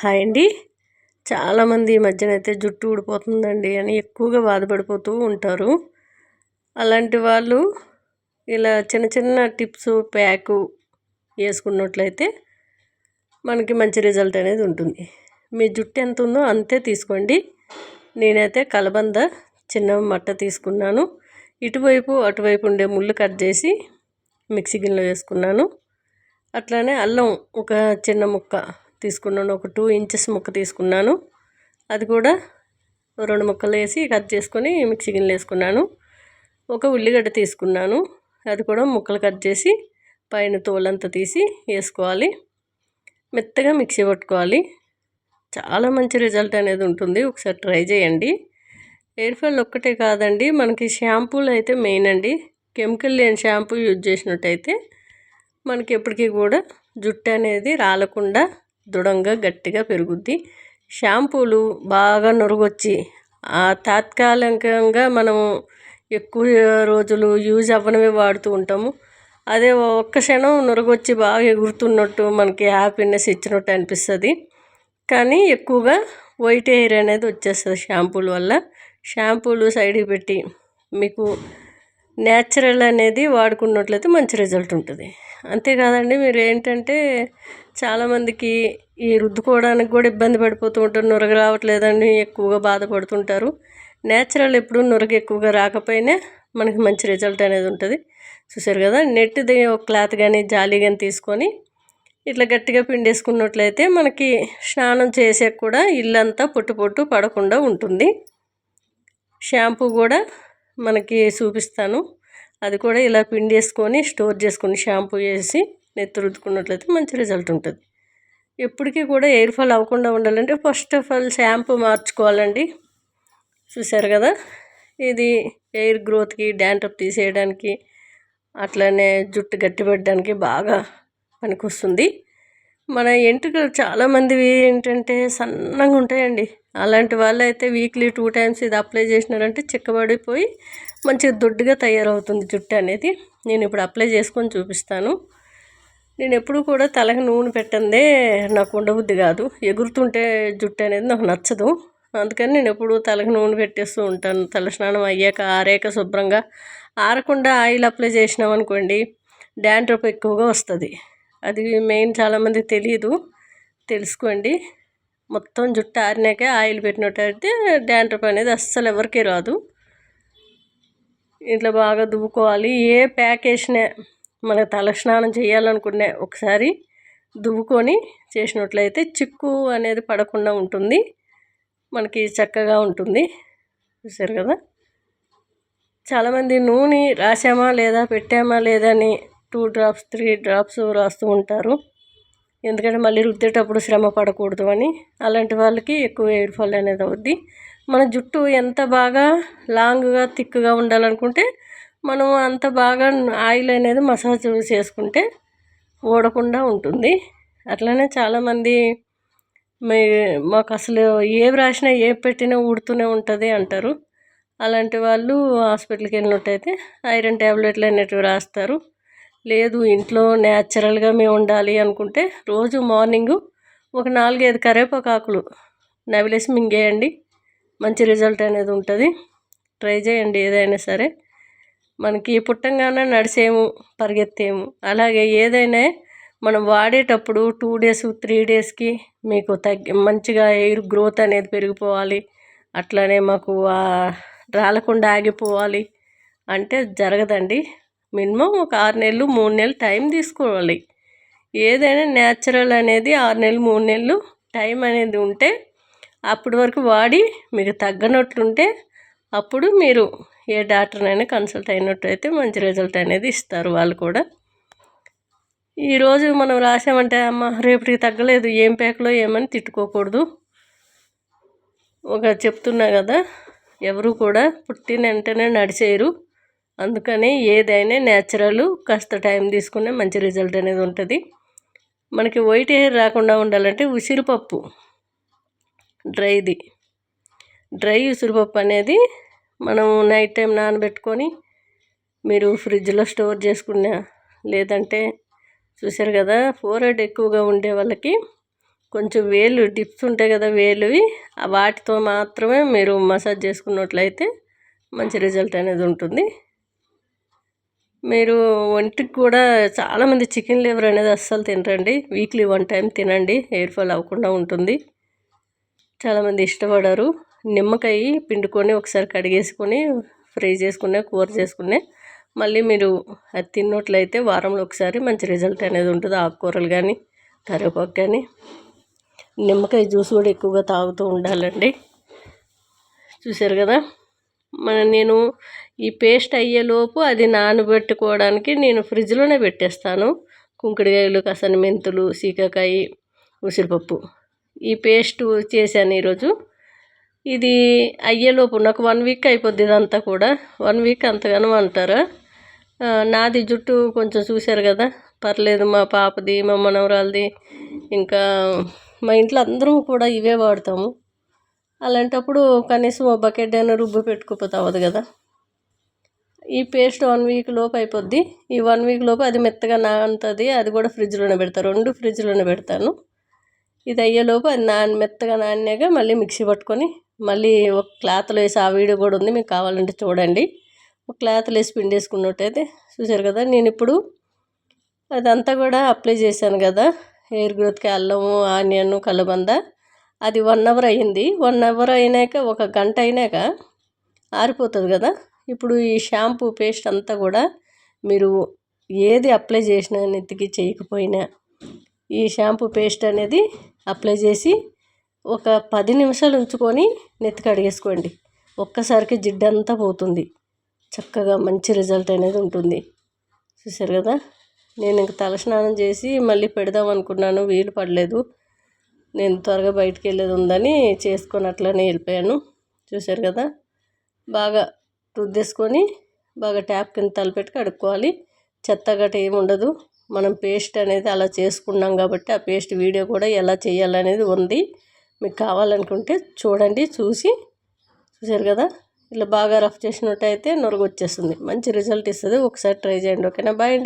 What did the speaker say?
Hi అండి. చాలామంది ఈ మధ్యన అయితే జుట్టు ఊడిపోతుందండి అని ఎక్కువగా బాధపడిపోతూ ఉంటారు. అలాంటి వాళ్ళు ఇలా చిన్న చిన్న టిప్స్ ప్యాకు వేసుకున్నట్లయితే మనకి మంచి రిజల్ట్ అనేది ఉంటుంది. మీ జుట్టు ఎంత ఉందో అంతే తీసుకోండి. నేనైతే కలబంద చిన్న మట్ట తీసుకున్నాను. ఇటువైపు అటువైపు ఉండే ముళ్ళు కట్ చేసి మిక్సీ గిన్నెలో వేసుకున్నాను. అట్లానే అల్లం ఒక చిన్న ముక్క తీసుకున్నాను. ఒక టూ ఇంచెస్ ముక్క తీసుకున్నాను. అది కూడా రెండు ముక్కలు వేసి కట్ చేసుకొని మిక్సీ గిన్నెలు వేసుకున్నాను. ఒక ఉల్లిగడ్డ తీసుకున్నాను. అది కూడా ముక్కలు కట్ చేసి పైన తోలంతా తీసి వేసుకోవాలి. మెత్తగా మిక్సీ పట్టుకోవాలి. చాలా మంచి రిజల్ట్ అనేది ఉంటుంది. ఒకసారి ట్రై చేయండి. ఎయిర్ ఫాల్ ఒక్కటే కాదండి మనకి షాంపూలు అయితే మెయిన్ అండి. కెమికల్ లేని షాంపూ యూజ్ చేసినట్టయితే మనకి ఎప్పటికీ కూడా జుట్టు అనేది రాలకుండా దృఢంగా గట్టిగా పెరుగుద్ది. షాంపూలు బాగా నురగొచ్చి తాత్కాలికంగా మనము ఎక్కువ రోజులు యూజ్ అవ్వనమే వాడుతూ ఉంటాము. అదే ఒక్క క్షణం నురగొచ్చి బాగా ఎగురుతున్నట్టు మనకి హ్యాపీనెస్ ఇచ్చినట్టు అనిపిస్తుంది. కానీ ఎక్కువగా వైట్ హెయిర్ అనేది వచ్చేస్తుంది షాంపూల వల్ల. షాంపూలు సైడ్కి పెట్టి మీకు న్యాచురల్ అనేది వాడుకున్నట్లయితే మంచి రిజల్ట్ ఉంటుంది. అంతేకాదండి మీరు ఏంటంటే చాలామందికి ఈ రుద్దుకోవడానికి కూడా ఇబ్బంది పడిపోతూ ఉంటారు నురగ రావట్లేదని ఎక్కువగా బాధపడుతుంటారు. నేచురల్ ఎప్పుడు నురగ ఎక్కువగా రాకపోయినా మనకి మంచి రిజల్ట్ అనేది ఉంటుంది. చూసారు కదా నెట్ది ఒక క్లాత్ కానీ జాలి కానీ తీసుకొని ఇట్లా గట్టిగా పిండేసుకున్నట్లయితే మనకి స్నానం చేసాక కూడా ఇల్లంతా పొట్టు పొట్టు పడకుండా ఉంటుంది. షాంపూ కూడా మనకి చూపిస్తాను. అది కూడా ఇలా పిండి వేసుకొని స్టోర్ చేసుకొని షాంపూ వేసి నెత్తి రుద్దుకున్నట్లయితే మంచి రిజల్ట్ ఉంటుంది. ఎప్పటికీ కూడా ఎయిర్ ఫాల్ అవ్వకుండా ఉండాలంటే ఫస్ట్ ఆఫ్ ఆల్ షాంపూ మార్చుకోవాలండి. చూసారు కదా? ఇది ఎయిర్ గ్రోత్కి డ్యాండ్రఫ్ తీసేయడానికి అట్లనే జుట్టు గట్టిపెట్టడానికి బాగా పనికొస్తుంది. మన ఎంట్రుకలు చాలామందివి ఏంటంటే సన్నగా ఉంటాయండి. అలాంటి వాళ్ళు అయితే వీక్లీ టూ టైమ్స్ ఇది అప్లై చేసినారంటే చిక్కబడిపోయి మంచిగా దొడ్డుగా తయారవుతుంది జుట్టు అనేది. నేను ఇప్పుడు అప్లై చేసుకొని చూపిస్తాను. నేను ఎప్పుడు కూడా తలకి నూనె పెట్టందే నాకు ఉండబుద్ధి కాదు. ఎగురుతుంటే జుట్టు అనేది నాకు నచ్చదు. అందుకని నేను ఎప్పుడు తలకి నూనె పెట్టేస్తూ ఉంటాను. తల స్నానం అయ్యాక ఆరాక శుభ్రంగా ఆరకుండా ఆయిల్ అప్లై చేసినాం అనుకోండి డాండ్రప్ ఎక్కువగా వస్తుంది. అది మెయిన్ చాలామంది తెలియదు తెలుసుకోండి. మొత్తం జుట్టు ఆరినాకే ఆయిల్ పెట్టినట్టయితే డాండ్రఫ్ అనేది అస్సలు ఎవరికీ రాదు. ఇట్లా బాగా దువ్వుకోవాలి. ఏ ప్యాక్ వేసినా మన తల స్నానం చేయాలనుకునే ఒకసారి దువ్వుకొని చేసినట్లయితే చిక్కు అనేది పడకుండా ఉంటుంది. మనకి చక్కగా ఉంటుంది. చూసారు కదా? చాలామంది నూనె రాసామా లేదా పెట్టామా లేదా అని టూ డ్రాప్స్ త్రీ డ్రాప్స్ రాస్తూ ఉంటారు. ఎందుకంటే మళ్ళీ రుద్దేటప్పుడు శ్రమ పడకూడదు అని. అలాంటి వాళ్ళకి ఎక్కువ ఎయిర్ ఫాల్ అనేది అవుద్ది. మన జుట్టు ఎంత బాగా లాంగ్గా థిక్గా ఉండాలనుకుంటే మనం అంత బాగా ఆయిల్ అనేది మసాజ్ చేసుకుంటే ఊడకుండా ఉంటుంది. అట్లనే చాలామంది మాకు అసలు ఏ రాసినా ఏ పెట్టినా ఊడుతూనే ఉంటుంది అంటారు. అలాంటి వాళ్ళు హాస్పిటల్కి వెళ్ళినట్టయితే ఐరన్ ట్యాబ్లెట్లు అనేటివి రాస్తారు. లేదు ఇంట్లో న్యాచురల్గా మేము ఉండాలి అనుకుంటే రోజు మార్నింగు ఒక నాలుగైదు కరివేపాకాకులు నవిలేసి మింగేయండి. మంచి రిజల్ట్ అనేది ఉంటుంది. ట్రై చేయండి ఏదైనా సరే. మనకి పుట్టంగానే నడిచేము పరిగెత్తేము. అలాగే ఏదైనా మనం వాడేటప్పుడు టూ డేస్ త్రీ డేస్కి మీకు తగ్గి మంచిగా ఎయిర్ గ్రోత్ అనేది పెరిగిపోవాలి. అట్లనే మాకు రాలకుండా ఆగిపోవాలి అంటే జరగదండి. మినిమం ఒక ఆరు నెలలు మూడు నెలలు టైం తీసుకోవాలి. ఏదైనా న్యాచురల్ అనేది ఆరు నెలలు మూడు నెలలు టైం అనేది ఉంటే అప్పటి వరకు వాడి మీకు తగ్గనట్లుంటే అప్పుడు మీరు ఏ డాక్టర్నైనా కన్సల్ట్ అయినట్టయితే మంచి రిజల్ట్ అనేది ఇస్తారు వాళ్ళు కూడా. ఈరోజు మనం రాసామంటే అమ్మ రేపటికి తగ్గలేదు ఏం పేకలో ఏమని తిట్టుకోకూడదు. ఒక చెప్తున్నా కదా ఎవరు కూడా పుట్టిన వెంటనే నడిచేయరు. అందుకని ఏదైనా న్యాచురల్ కాస్త టైం తీసుకునే మంచి రిజల్ట్ అనేది ఉంటుంది. మనకి వైట్ హెయిర్ రాకుండా ఉండాలంటే ఉసిరిపప్పు డ్రైది. డ్రై ఉసిరిపప్పు అనేది మనం నైట్ టైం నానబెట్టుకొని మీరు ఫ్రిడ్జ్లో స్టోర్ చేసుకున్న లేదంటే చూసారు కదా ఫోర్ హెడ్ ఎక్కువగా ఉండే వాళ్ళకి కొంచెం వేలు డిప్స్ ఉంటాయి కదా వేలువి ఆ వాటితో మాత్రమే మీరు మసాజ్ చేసుకున్నట్లయితే మంచి రిజల్ట్ అనేది ఉంటుంది. మీరు ఒంటికి కూడా చాలామంది చికెన్ లివర్ అనేది అస్సలు తినరండి. వీక్లీ వన్ టైం తినండి. హెయిర్ ఫాల్ అవ్వకుండా ఉంటుంది. చాలామంది ఇష్టపడరు. నిమ్మకాయ పిండుకొని ఒకసారి కడిగేసుకొని ఫ్రై చేసుకునే కూర చేసుకునే మళ్ళీ మీరు అది తిన్నట్లయితే వారంలో ఒకసారి మంచి రిజల్ట్ అనేది ఉంటుంది. ఆకుకూరలు కానీ కరివేపాకు కానీ నిమ్మకాయ జ్యూస్ కూడా ఎక్కువగా తాగుతూ ఉండాలండి. చూశారు కదా? నేను ఈ పేస్ట్ అయ్యేలోపు అది నానబెట్టుకోవడానికి నేను ఫ్రిడ్జ్లోనే పెట్టేస్తాను. కుంకుడుకాయలు కసని మెంతులు సీకాకాయ ఉసిరిపప్పు. ఈ పేస్ట్ చేశాను ఈరోజు. ఇది అయ్యేలోపు నాకు వన్ వీక్ అయిపోద్ది ఇదంతా కూడా. వన్ వీక్ అంతగానో అంటారా? నాది జుట్టు కొంచెం చూశారు కదా? పర్లేదు మా పాపది మా మనవరాలది ఇంకా మా ఇంట్లో అందరం కూడా ఇవే వాడతాము. అలాంటప్పుడు కనీసం ఓ బకెట్ అయినా రుబ్బు పెట్టుకోకపోతే అవ్వదు కదా. ఈ పేస్ట్ వన్ వీక్ లోపు అయిపోద్ది. ఈ వన్ వీక్ లోపు అది మెత్తగా నానుతుంది. అది కూడా ఫ్రిడ్జ్లోనే పెడతాను రెండు ఫ్రిడ్జ్లోనే పెడతాను. ఇది అయ్యేలోపు అది నాన్ మెత్తగా నానాక మళ్ళీ మిక్సీ పట్టుకొని మళ్ళీ ఒక క్లాత్లో వేసి ఆ వీడియో కూడా ఉంది. మీకు కావాలంటే చూడండి. ఒక క్లాత్లో వేసి పిండేసుకున్నట్టయితే చూసారు కదా. నేను ఇప్పుడు అదంతా కూడా అప్లై చేశాను కదా. హెయిర్ గ్రోత్కి అల్లము ఆనియన్ కలబంద అది వన్ అవర్ అయింది వన్ అవర్ అయినాక ఒక గంట అయినాక ఆరిపోతుంది కదా? ఇప్పుడు ఈ షాంపూ పేస్ట్ అంతా కూడా మీరు ఏది అప్లై చేసినా నెత్తికి చేయకపోయినా ఈ షాంపూ పేస్ట్ అనేది అప్లై చేసి ఒక పది నిమిషాలు ఉంచుకొని నెత్తి కడిగేసుకోండి ఒక్కసారికి జిడ్డంతా పోతుంది. చక్కగా మంచి రిజల్ట్ అనేది ఉంటుంది. చూసారు కదా? నేను ఇంక తలస్నానం చేసి మళ్ళీ పెడదాం అనుకున్నాను. వీలు పడలేదు. నేను త్వరగా బయటికి వెళ్ళేది ఉందని చేసుకొని అట్లనే వెళ్ళిపోయాను. చూశారు కదా? బాగా రుద్దేసుకొని బాగా ట్యాప్ కింద తలపెట్టి కడుక్కోవాలి చెత్త గట్ట ఏమి ఉండదు. మనం పేస్ట్ అనేది అలా చేసుకున్నాం కాబట్టి ఆ పేస్ట్ వీడియో కూడా ఎలా చేయాలనేది ఉంది. మీకు కావాలనుకుంటే చూడండి చూసి చూశారు కదా? ఇలా బాగా రఫ్ చేసినట్టయితే నొరుగు వచ్చేస్తుంది మంచి రిజల్ట్ ఇస్తుంది. ఒకసారి ట్రై చేయండి. ఓకేనా? బాయ్